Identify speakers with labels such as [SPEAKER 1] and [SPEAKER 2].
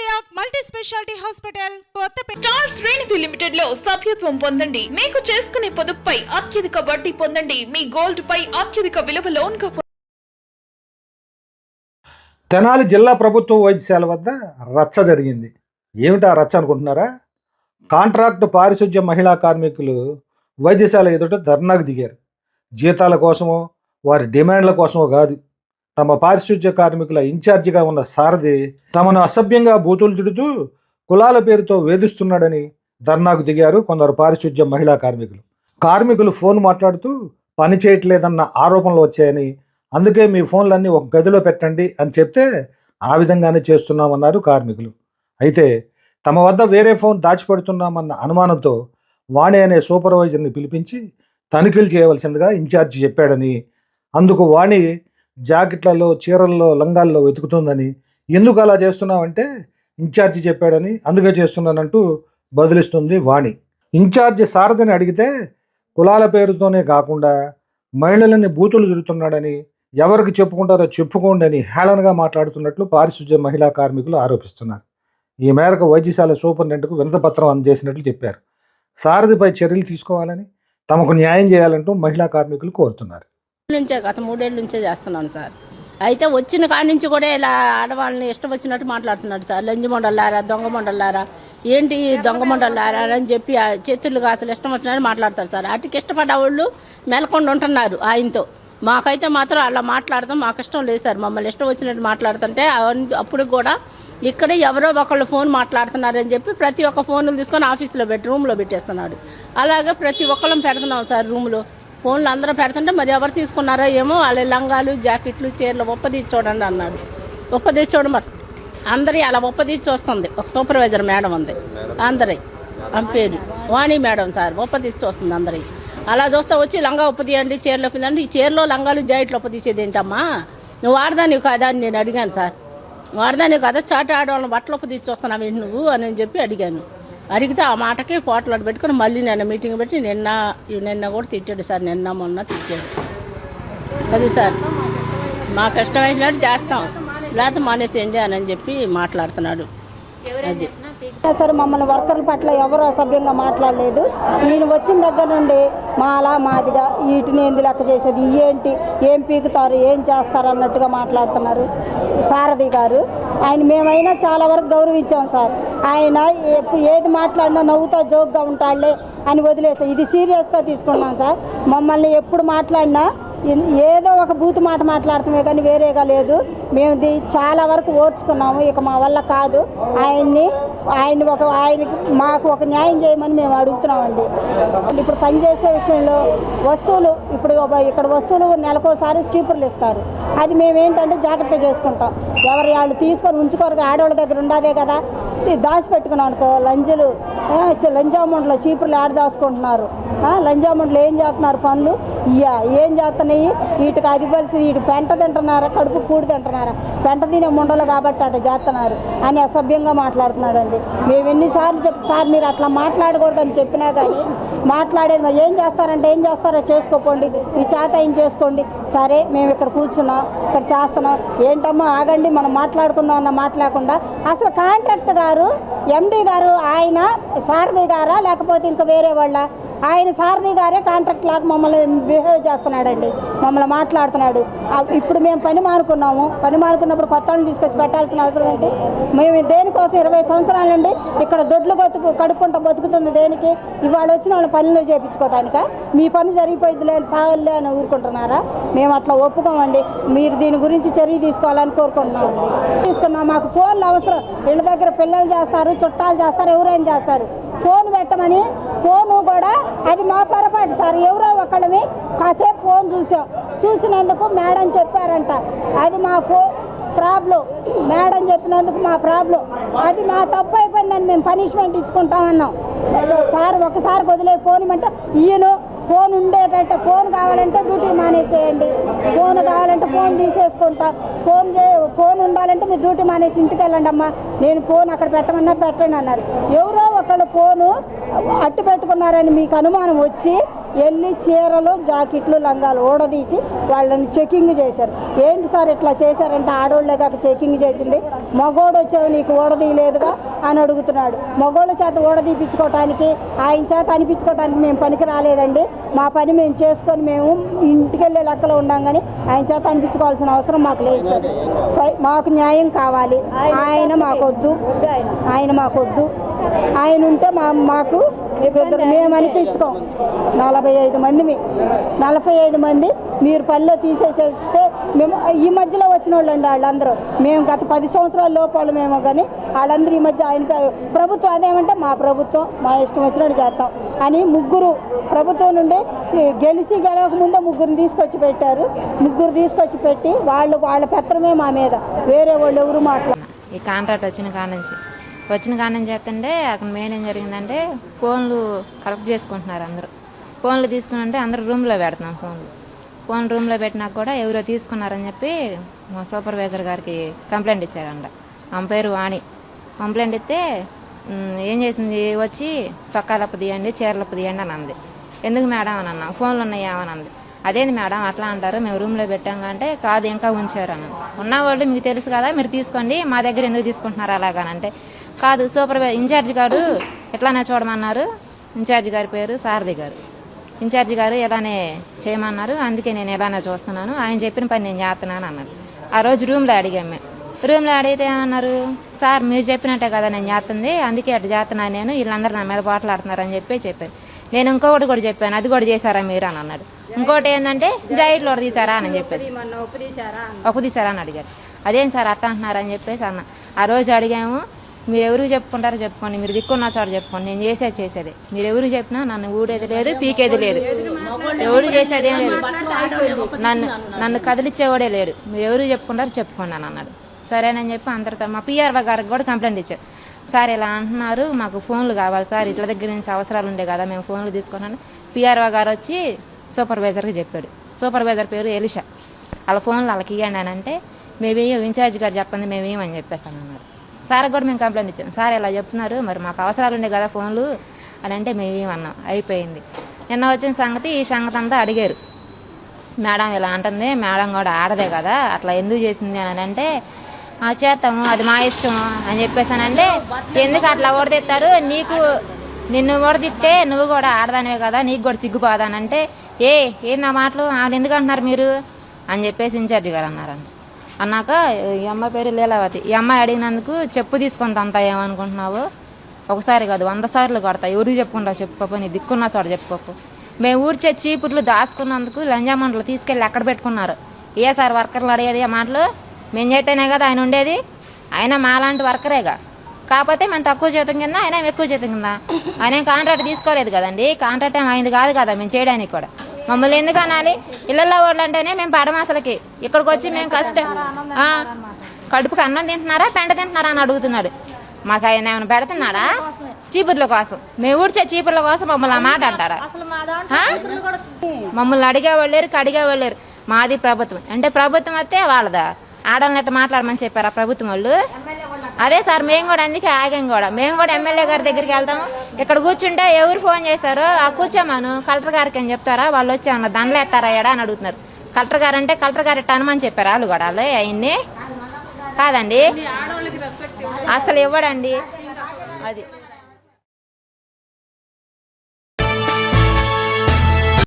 [SPEAKER 1] Zodiac multi speciality hospital Kothapeta
[SPEAKER 2] star శ్రేణిధి లిమిటెడ్లో సభ్యత్వం పొందండి. మీకు చేసుకునే పొదుపుపై అత్యధిక వడ్డీ పొందండి. మీ గోల్డ్ పై అత్యధిక విలువ లోన్గా.
[SPEAKER 3] తెనాలి జిల్లా ప్రభుత్వ వైద్యశాల వద్ద రచ్చ జరిగింది. ఏమిటా రచ్చ అనుకుంటున్నారా? కాంట్రాక్టు పారిశుధ్య మహిళా కార్మికులు వైద్యశాల ఎదుట ధర్నాకు దిగారు. జీతాల కోసమో వారి డిమాండ్ల కోసమో కాదు. తమ పారిశుధ్య కార్మికుల ఇన్ఛార్జిగా ఉన్న సారథి తమను అసభ్యంగా బూతులు తిడుతూ కులాల పేరుతో వేధిస్తున్నాడని ధర్నాకు దిగారు కొందరు పారిశుధ్య మహిళా కార్మికులు. కార్మికులు ఫోన్ మాట్లాడుతూ పని చేయట్లేదన్న ఆరోపణలు వచ్చాయని అందుకే మీ ఫోన్లన్నీ ఒక గదిలో పెట్టండి అని చెప్తే ఆ విధంగానే చేస్తున్నామన్నారు కార్మికులు. అయితే తమ వద్ద వేరే ఫోన్ దాచిపెడుతున్నామన్న అనుమానంతో వాణి అనే సూపర్వైజర్ని పిలిపించి తనిఖీలు చేయవలసిందిగా ఇన్ఛార్జి చెప్పాడని అందుకు వాణి జాకెట్లలో చీరల్లో లంగాల్లో వెతుకుతుందని ఎందుకు అలా చేస్తున్నావంటే ఇన్ఛార్జి చెప్పాడని అందుకే చేస్తున్నానంటూ బదిలిస్తుంది వాణి. ఇన్ఛార్జి సారథిని అడిగితే కులాల పేరుతోనే కాకుండా మహిళలని బూతులు తిరుగుతున్నాడని ఎవరికి చెప్పుకుంటారో చెప్పుకోండి అని హేళనగా మాట్లాడుతున్నట్లు పారిశుధ్య మహిళా కార్మికులు ఆరోపిస్తున్నారు. ఈ మేరకు వైద్యశాల సూపరింటెండెంట్కు వినతపత్రం అందజేసినట్లు చెప్పారు. సారథిపై చర్యలు తీసుకోవాలని తమకు న్యాయం చేయాలంటూ మహిళా కార్మికులు కోరుతున్నారు.
[SPEAKER 4] నుంచే గత మూడేళ్ళ నుంచే చేస్తున్నాను సార్. అయితే వచ్చిన కాడి నుంచి కూడా ఇలా ఆడవాళ్ళని ఇష్టం వచ్చినట్టు మాట్లాడుతున్నాడు సార్. లంజి మొండలారా దొంగ మొండలారా ఏంటి దొంగ మొండలారా అని చెప్పి చేతులు అసలు ఇష్టం వచ్చినట్టు మాట్లాడతారు సార్. అటుకి ఇష్టపడ్డ వాళ్ళు మెలకొండ ఉంటున్నారు ఆయనతో. మాకైతే మాత్రం అలా మాట్లాడతాం మాకు ఇష్టం లేదు సార్. మమ్మల్ని ఇష్టం వచ్చినట్టు మాట్లాడుతుంటే అప్పటికి అప్పుడు కూడా ఇక్కడే ఎవరో ఒకళ్ళు ఫోన్ మాట్లాడుతున్నారని చెప్పి ప్రతి ఒక్క ఫోన్లు తీసుకొని ఆఫీస్లో పెట్టి రూమ్లో పెట్టేస్తున్నాడు. అలాగే ప్రతి ఒక్కళ్ళం పెడుతున్నాం సార్ రూమ్లో. ఫోన్లు అందరూ పెడుతుంటే మరి ఎవరు తీసుకున్నారో ఏమో వాళ్ళ లంగాలు జాకెట్లు చీరలు ఒప్పదీసి చూడండి అన్నాడు. ఒప్పదీసి మరి. అందరి అలా ఒప్పదీసి చూస్తుంది ఒక సూపర్వైజర్ మేడం ఉంది. అందరి. పేరు వాణి మేడం సార్. ఒప్పదీసి చూస్తుంది అందరి. అలా చూస్తే వచ్చి లంగా ఒప్పదీయండి చీరలు ఒప్పదీయండి. ఈ చీరలో లంగాలు జాకెట్లు ఒప్పదీసేది ఏంటమ్మా? నువ్వు వాడదానివి కాదా అని నేను అడిగాను సార్. వాడదానివి కదా? చాట ఆడవాళ్ళని బట్టలు ఒప్పదీసి చూస్తున్నావు నువ్వు అని చెప్పి అడిగాను. అడిగితే ఆ మాటకి పోట్లాడు పెట్టుకుని మళ్ళీ నిన్న మీటింగ్ పెట్టి నిన్న నిన్న కూడా తిట్టాడు సార్ నిన్న మొన్న తిట్టాడు. అది సార్ మాకు ఇష్టం వేసినట్టు చేస్తాం. లేకపోతే మానేసేయండి అని చెప్పి మాట్లాడుతున్నాడు. అది.
[SPEAKER 5] సార్ మమ్మల్ని వర్కర్ల పట్ల ఎవరు అసభ్యంగా మాట్లాడలేదు. ఈయన వచ్చిన దగ్గర నుండి మాలా మాదిగా వీటిని ఏంది లెక్క చేసేది. ఏంటి ఏం పీకుతారు ఏం చేస్తారు అన్నట్టుగా మాట్లాడుతున్నారు. సారథి గారు. ఆయన మేమైనా చాలా వరకు గౌరవించాం సార్. ఆయన ఏది మాట్లాడినా నవ్వుతా జోక్గా ఉంటాడులే అని వదిలేసా. ఇది సీరియస్గా తీసుకున్నాం సార్. మమ్మల్ని ఎప్పుడు మాట్లాడినా ఏదో ఒక బూతు మాట మాట్లాడతామే కానీ వేరేగా లేదు. మేము చాలా వరకు ఓర్చుకున్నాము. ఇక మా వల్ల కాదు. ఆయన్ని ఆయన ఒక ఆయనకి మాకు ఒక న్యాయం చేయమని మేము అడుగుతున్నామండి. ఇప్పుడు పనిచేసే విషయంలో వస్తువులు ఇప్పుడు ఇక్కడ వస్తువులు నెలకోసారి చీపుర్లు ఇస్తారు. అది మేము ఏంటంటే జాగ్రత్త చేసుకుంటాం. ఎవరు వాళ్ళు తీసుకొని ఉంచుకోరు ఆడవాళ్ళ దగ్గర ఉండదే కదా. దాచిపెట్టుకున్నాం అనుకో లంజులు ఆ, చీపుర్లు ఆడ దాచుకుంటున్నారు. ఆ, ఏం చేస్తున్నారు పనులు? ఇయ్యా ఏం చేస్తున్నాయి? వీటికి అది పరిస్థితి వీటి పెంట తింటున్నారు కడుపు కూడి తింటున్నారు? వెంట తినే ముండలు కాబట్టి అట్లా చేస్తున్నారు అని అసభ్యంగా మాట్లాడుతున్నాడండి. మేము ఎన్నిసార్లు చెప్ సార్ మీరు అట్లా మాట్లాడకూడదని చెప్పినా కానీ మాట్లాడేది మరి ఏం చేస్తారంటే ఏం చేస్తారో చేసుకోపోండి. మీ చేత ఏం చేసుకోండి. సరే మేము ఇక్కడ కూర్చున్నాం. ఇక్కడ చేస్తున్నాం. ఏంటమ్మా ఆగండి మనం మాట్లాడుకుందాం అన్న మాట్లాడకుండా అసలు కాంట్రాక్ట్ గారు ఎండీ గారు ఆయన సారథి గారా లేకపోతే ఇంకా వేరే వాళ్ళ? ఆయన సారథి గారే కాంట్రాక్ట్ లాగా మమ్మల్ని బిహేవ్ చేస్తున్నాడండి. మమ్మల్ని మాట్లాడుతున్నాడు. ఇప్పుడు మేము పని మానుకున్నాము. పని మానుకున్నప్పుడు కొత్త వాళ్ళని తీసుకొచ్చి పెట్టాల్సిన అవసరం ఏంటి? మేము దేనికోసం ఇరవై సంవత్సరాల నుండి ఇక్కడ దొడ్లు కొతుకు కడుక్కుంటూ బతుకుతుంది దేనికి? ఇవాళ వచ్చిన వాళ్ళ పనులు చేయించుకోవటానిక మీ పని జరిగిపోయిందిలే అని సాగులే అని ఊరుకుంటున్నారా? మేము అట్లా ఒప్పుకోమండి. మీరు దీని గురించి చర్య తీసుకోవాలని కోరుకుంటున్నామండి తీసుకున్నాం. మాకు ఫోన్లు అవసరం. ఇళ్ళ దగ్గర పిల్లలు చేస్తారు చుట్టాలు చేస్తారు ఎవరైనా చేస్తారు. ఫోన్ పెట్టమని ఫోను కూడా అది మా పొరపాటు సార్. ఎవరో ఒకళ్ళవి కాసేపు ఫోన్ చూసాం. చూసినందుకు మేడం చెప్పారంట. అది మా ఫో ప్రాబ్లం. మేడం చెప్పినందుకు మా ప్రాబ్లం. అది మా తప్పు అయిపోయిందని మేము పనిష్మెంట్ ఇచ్చుకుంటామన్నాం సార్ ఒకసారి వదిలే ఫోన్ ఇమ్మంటే ఈయన ఫోన్ ఉండేటట్టు ఫోన్ కావాలంటే డ్యూటీ మానేసేయండి. ఫోన్ కావాలంటే ఫోన్ తీసేసుకుంటా. ఫోన్ చే ఫోన్ ఉండాలంటే మీరు డ్యూటీ మానేసి ఇంటికి వెళ్ళండి అమ్మా. నేను ఫోన్ అక్కడ పెట్టమన్నా పెట్టండి అన్నారు. ఎవరో ఒకళ్ళు ఫోను అట్టు పెట్టుకున్నారని మీకు అనుమానం వచ్చి వెళ్ళి చీరలు జాకెట్లు లంగాలు ఊడదీసి వాళ్ళని చెకింగ్ చేశారు. ఏంటి సార్ ఇట్లా చేశారంటే ఆడోళ్ళే కాక చెకింగ్ చేసింది. మగోడు వచ్చావు నీకు ఊడదీయలేదుగా అని అడుగుతున్నాడు. మగోళ్ళ చేత ఊడదీపించుకోవటానికి ఆయన చేత అనిపించుకోవటానికి మేము పనికి రాలేదండి. మా పని మేము చేసుకొని మేము ఇంటికి వెళ్ళే లెక్కలో ఉన్నాం కానీ ఆయన చేత అనిపించుకోవాల్సిన అవసరం మాకు లేదు సార్. ఫై- మాకు న్యాయం కావాలి. ఆయన మాకొద్దు. ఆయన మాకొద్దు. ఆయన ఉంటే మా మాకు ఇద్దరు మేము అనిపించుకోం. నలభై ఐదు మంది మీ నలభై ఐదు మంది మీరు పనిలో తీసేసేస్తే మేము ఈ మధ్యలో వచ్చిన వాళ్ళు అండి వాళ్ళందరూ. మేము గత పది సంవత్సరాల లోపల మేము కానీ వాళ్ళందరూ ఈ మధ్య ఆయన ప్రభుత్వం అదేమంటే మా ప్రభుత్వం మా ఇష్టం వచ్చినట్టు చేస్తాం అని ముగ్గురు ప్రభుత్వం నుండి గెలిచి గెలవక ముందే ముగ్గురిని తీసుకొచ్చి పెట్టారు. ముగ్గురు తీసుకొచ్చి పెట్టి వాళ్ళు వాళ్ళ పత్రమే మా మీద. వేరే వాళ్ళు ఎవరు మాట్లాడారు
[SPEAKER 6] ఈ కాంట్రాక్ట్ వచ్చిన కాడ నుంచి. వచ్చిన కారణం చేస్తుంటే అక్కడ మెయిన్ ఏం జరిగిందంటే ఫోన్లు కలెక్ట్ చేసుకుంటున్నారు అందరూ. ఫోన్లు తీసుకుని అంటే అందరూ రూమ్లో పెడుతున్నాం ఫోన్లు. ఫోన్ రూమ్లో పెట్టినా కూడా ఎవరో తీసుకున్నారని చెప్పి మా సూపర్వైజర్ గారికి కంప్లైంట్ ఇచ్చారంట. ఆమె పేరు వాణి. కంప్లైంట్ ఇస్తే ఏం చేసింది? వచ్చి చొక్కాలప్ప తీయండి చీరలప్ప తీయండి అని అంది. ఎందుకు మేడం? అని అన్నా. ఫోన్లు ఉన్నాయా? అని అంది. అదేంది మేడం? అట్లా అంటారు. మేము రూమ్లో పెట్టాం అంటే కాదు ఇంకా ఉంచారు అని ఉన్న వాళ్ళు మీకు తెలుసు కదా మీరు తీసుకోండి. మా దగ్గర ఎందుకు తీసుకుంటున్నారు అలాగనంటే కాదు సూపర్వై ఇన్ఛార్జ్ గారు ఎట్లానే చూడమన్నారు. ఇన్ఛార్జ్ గారి పేరు సారథి గారు. ఇన్ఛార్జ్ గారు ఇలానే చేయమన్నారు అందుకే నేను ఇలానే చూస్తున్నాను. ఆయన చెప్పిన పని నేను చేస్తున్నాను అన్నాడు. ఆ రోజు రూమ్లో అడిగాం మేము. రూమ్లో అడిగితే ఏమన్నారు? సార్ మీరు చెప్పినట్టే కదా నేను చేస్తుంది అందుకే అటు చేస్తున్నాను నేను వీళ్ళందరూ నా మీద పోట్లాడుతున్నారని చెప్పి చెప్పారు. నేను ఇంకొకటి కూడా చెప్పాను అది కూడా చేశారా మీరు అని అన్నాడు. ఇంకోటి ఏంటంటే జైట్లో తీసారా అని చెప్పేసి. ఒప్పు తీసారా అని అడిగారు. అదేం సార్ అట్ట అంటున్నారని చెప్పేసి అన్న. ఆ రోజు అడిగాము మీరు ఎవరు చెప్పుకుంటారో చెప్పుకోండి మీరు దిక్కున్న చోట చెప్పుకోండి. నేను చేసేది చేసేది. మీరు ఎవరు చెప్పినా నన్ను ఊడేది లేదు పీకేది లేదు. ఎవరు చేసేది లేదు. నన్ను నన్ను కదిలిచ్చేవాడే లేడు. మీరు ఎవరు చెప్పుకుంటారో చెప్పుకోండి అని అన్నాడు. సరేనని చెప్పి అందరితో మా పిఆర్ఓ గారికి కూడా కంప్లైంట్ ఇచ్చారు. సార్ ఇలా అంటున్నారు. మాకు ఫోన్లు కావాలి సార్. ఇట్ల దగ్గర నుంచి అవసరాలు ఉండే కదా మేము ఫోన్లు తీసుకున్నాను. పిఆర్ఓ గారు వచ్చి సూపర్వైజర్కి చెప్పాడు. సూపర్వైజర్ పేరు ఎలిషా వాళ్ళ ఫోన్లు వాళ్ళకి ఇవ్వండి అని అంటే మేము ఇన్ఛార్జ్ గారు చెప్పండి మేమేమని ఏమని చెప్పేసాను అన్నారు. సార్ కూడా మేము కంప్లైంట్ ఇచ్చాం. సార్ ఇలా చెప్తున్నారు? మరి మాకు అవసరాలు ఉండే కదా ఫోన్లు? అని అంటే మేము ఏమన్నాం అయిపోయింది. నిన్న వచ్చిన సంగతి ఈ సంగతి అంతా అడిగారు. మేడం ఇలా అంటుంది. మేడం కూడా ఆడదే కదా. అట్లా ఎందుకు చేసింది? అని అంటే "ఆ, చేస్తాము. అది మా ఇష్టం. అని చెప్పేసానంటే ఎందుకు అట్లా ఓడదెత్తారు నీకు నిన్ను ఓడదిస్తే నువ్వు కూడా ఆడదానివే కదా. నీకు కూడా సిగ్గుపోదానంటే ఏ ఏంది నా మాటలు? వాళ్ళు ఎందుకు అంటున్నారు మీరు? అని చెప్పేసి ఇన్ఛార్జ్ గారు అన్నారండి అన్నాక ఈ అమ్మాయి పేరు లీలావతి. ఈ అమ్మాయి అడిగినందుకు చెప్పు తీసుకొని తంతా ఏమనుకుంటున్నావు? ఒకసారి కాదు వంద సార్లు కొడతా. ఎవరికి చెప్పుకుంటా చెప్పుకోపు నీ దిక్కున్నా చోట చెప్పుకోపు మేము ఊడ్చే చీపుర్లు దాచుకున్నందుకు లంజామండలు తీసుకెళ్ళి ఎక్కడ పెట్టుకున్నారు. ఏ సార్ వర్కర్లు అడిగేది ఆ మాటలు? మేము చేస్తేనే కదా ఆయన ఉండేది? ఆయన మాలాంటి వర్కరేగా? కాకపోతే మేము తక్కువ జీతం కింద ఆయన ఎక్కువ జీతం కింద? ఆయన కాంట్రాక్ట్ తీసుకోలేదు కదండి? కాంట్రాక్ట్ ఏం అయింది కాదు కదా మేము చేయడానికి కూడా. మమ్మల్ని ఎందుకు అనాలి? ఇళ్ళల్లో వాళ్ళు అంటేనే మేము పడమాసలకి ఇక్కడికి వచ్చి మేము కష్టం. కడుపుకి అన్నం తింటున్నారా? పెంట తింటున్నారా అని అడుగుతున్నాడు. మాకు ఆయన ఏమైనా పెడుతున్నాడా? చీపుర్ల కోసం. మేము ఊడ్చే చీపుర్ల కోసం మమ్మల్ని ఆ మాట అంటారా? మమ్మల్ని అడిగేవాళ్ళు లేరు కడిగేవాళ్ళు లేరు మాది ప్రభుత్వం. అంటే ప్రభుత్వం వస్తే వాళ్ళదా? ఆడాలన్నట్టు మాట్లాడమని చెప్పారా ప్రభుత్వం వాళ్ళు? అదే సార్ మేము కూడా అందుకే ఆగాం కూడా. మేము కూడా ఎమ్మెల్యే గారి దగ్గరికి వెళ్తాము. ఇక్కడ కూర్చుంటే ఎవరు ఫోన్ చేశారో ఆ కూర్చోమాను కలెక్టర్ గారికి అని చెప్తారా? వాళ్ళు వచ్చి అన్న దండలు ఎత్తారా ఎడా అని అడుగుతున్నారు. కలెక్టర్ గారు అంటే కలెక్టర్ గారు ఇట్ట అనమని చెప్పారు వాళ్ళు కూడా. వాళ్ళు కాదండి. అసలు ఇవ్వడండి. అది